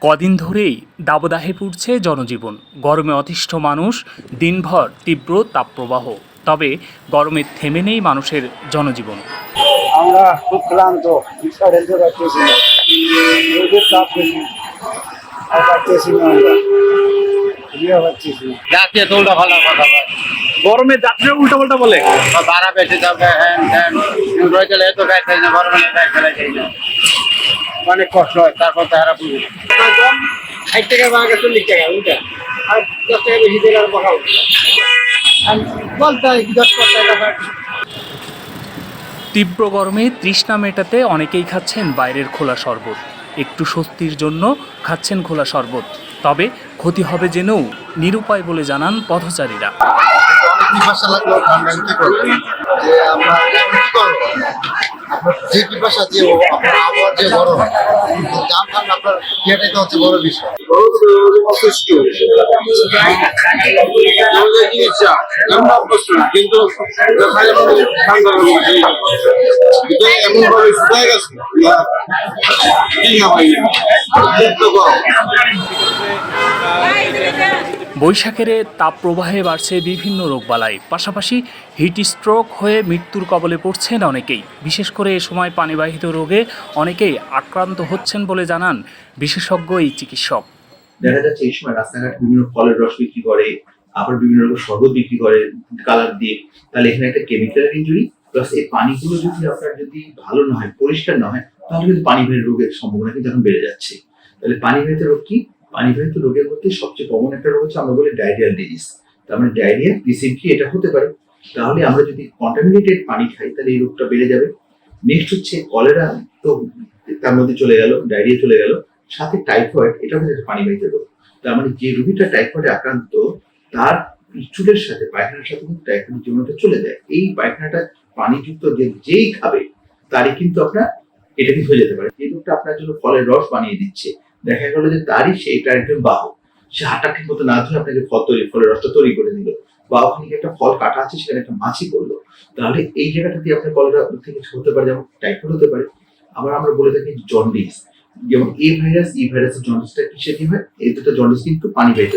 কদিন ধরেই দাবদাহে পুড়ছে জনজীবন। গরমে অতিষ্ঠ মানুষ দিনভর তীব্র তাপপ্রবাহ। তবে গরমে থেমে নেই মানুষের জনজীবন। আমরা খুব ক্লান্ত বলে। গরমে যাত্রী উল্টো পাল্টা বলে। বা ভাড়া বেশি যাবে হ্যান এত না গরমে অনেক কষ্ট হয় তারপর তারা বুঝে ষাট টাকা চল্লিশ টাকা আর দশ টাকা বেশি দিলে আর কথা উঠবে আর বলতে হয় দশ টাকা। তীব্র গরমে তৃষ্ণা মেটাতে অনেকেই খাচ্ছেন বাইরের খোলা শরবত। একটু স্বস্তির জন্য খাচ্ছেন খোলা শরবত। তবে ক্ষতি হবে জেনেও নিরুপায় বলে জানান পথচারীরা। যে পিপাসা যে আবহাওয়ার যে গরম জাম খান আপনার ইয়েটাই তো হচ্ছে বড় বিষয়। কিন্তু এমন ভাবে শুকায় গেছে। কি না ভাই তো তাপ প্রবাহে বাড়ছে বিভিন্ন রোগবালাই। পাশাপাশি হিট স্ট্রোক হয়ে মৃত্যুর কবলে পড়ছেন অনেকেই। বিশেষ করে এ সময় পানিবাহিত রোগে অনেকেই আক্রান্ত হচ্ছেন বলে জানান বিশেষজ্ঞ এই চিকিৎসক। দেখা যাচ্ছে এই সময় রাস্তাঘাট বিভিন্ন ফলের রস বিক্রি করে, আবার বিভিন্ন রকম শরবত বিক্রি করে, কালার দিয়ে। তাহলে এখানে একটা কেমিক্যাল ইঞ্জুরি প্লাস এই পানিগুলো যদি আপনার যদি ভালো না হয়, পরিষ্কার না হয়, তাহলে কিন্তু পানিবাহিত রোগের সম্ভাবনা কিন্তু এখন বেড়ে যাচ্ছে। তাহলে পানিবাহিত রোগ কি? পানিবাহিত রোগের মধ্যে সবচেয়ে কমন একটা রোগ হচ্ছে আমরা বলি ডায়রিয়াল ডিজিজ তার মানে ডায়রিয়া রিসেন্টলি এটা হতে পারে। তাহলে আমরা যদি কন্টামিনেটেড পানি খাই, তাহলে এই রোগটা বেড়ে যাবে। নেক্সট হচ্ছে কলেরা তো তার মধ্যে চলে গেল ডায়রিয়া চলে গেল। সাথে টাইফয়েড এটা হচ্ছে পানিবাহিত রোগ। তার মানে যে রোগীটা টাইফয়েডে আক্রান্ত, তার চুলের সাথে, পায়খানার সাথে কিন্তু টাইফয়েড জীবনটা চলে যায়। এই পায়খানাটা পানিযুক্ত যে যেই খাবে, তারই কিন্তু আপনার এটা কিন্তু হয়ে যেতে পারে। এই রোগটা আপনার জন্য ফলের রস বানিয়ে দিচ্ছে। দেখা গেল যে তারই সেইটা একজন বাহক সে হাতটা ঠিক মতো না ধরে আপনাকে ফল তৈরি, ফলের রসটা তৈরি করে দিল বা ওখানে একটা ফল কাটা আছে, সেখানে একটা মাছি করল তাহলে এই জায়গাটা দিয়ে আপনার কলেরা থেকে হতে পারে, যেমন টাইফয়েড হতে পারে। আবার আমরা বলে থাকি জন্ডিস যেমন এই ভাইরাস এই ভাইরাসের জন্ডিসটা কিসে কি হয়? এই দুটো জন্ডিস কিন্তু পানি বাহিত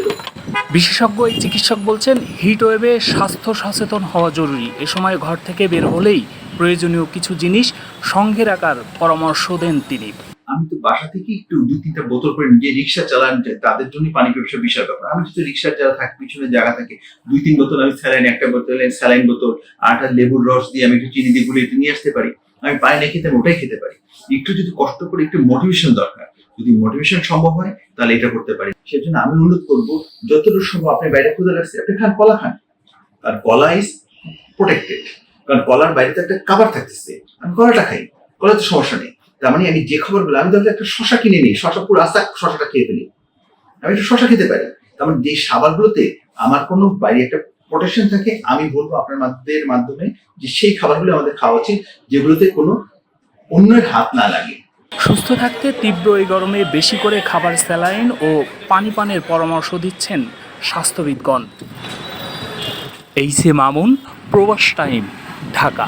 বিশেষজ্ঞ এই চিকিৎসক বলছেন হিট ওয়েভে স্বাস্থ্য সচেতন হওয়া জরুরি। এ সময় ঘর থেকে বের হলেই প্রয়োজনীয় কিছু জিনিস সঙ্গে রাখার পরামর্শ দেন তিনি। আমি তো বাসা থেকে একটু দু তিনটা বোতল করে নিজে রিক্সা চালান তাদের জন্য পানি ব্যবসা বিশাল ব্যাপার। আমি যদি রিক্সার যারা থাকে, পিছনে জায়গা থাকে, দুই তিন বোতল আমি স্যালাইন, একটা বোতল, স্যালাইন বোতল, আটা লেবুর রস দিয়ে আমি একটু চিনি দিয়ে গুলিয়ে নিয়ে আসতে পারি। আমি পানি না খেতে ওটাই খেতে পারি। একটু যদি কষ্ট করে একটু মোটিভেশন দরকার। যদি মোটিভেশন সম্ভব হয়, তাহলে এটা করতে পারি। সেজন্য আমি অনুরোধ করব, যতটুকু সম্ভব আপনি বাইরে খুঁজে রাখছি আপনি খান, কলা খান। আর কলা ইজ প্রোটেক্টেড কারণ কলার বাইরে তো একটা কাবার থাকতেছে। আমি কলাটা খাই কলার তো সমস্যা নেই। তার মানে আমি যে খাবারগুলো আমি তাহলে একটা শশা কিনে নিই, শশা পুরো রাস্তা শশাটা খেয়ে ফেলি। আমি একটু শশা খেতে পারি। তার মানে যে খাবারগুলোতে আমার কোনো বাইরে একটা প্রোটেকশন থাকে, আমি বলব আপনার মাধ্যমের মাধ্যমে যে সেই খাবারগুলো আমাদের খাওয়া উচিত, যেগুলোতে কোনো অন্যের হাত না লাগে। সুস্থ থাকতে তীব্র এই গরমে বেশি করে খাবার স্যালাইন ও পানি পানের পরামর্শ দিচ্ছেন স্বাস্থ্যবিদগণ। এইসে মামুন, প্রবাস টাইম, ঢাকা।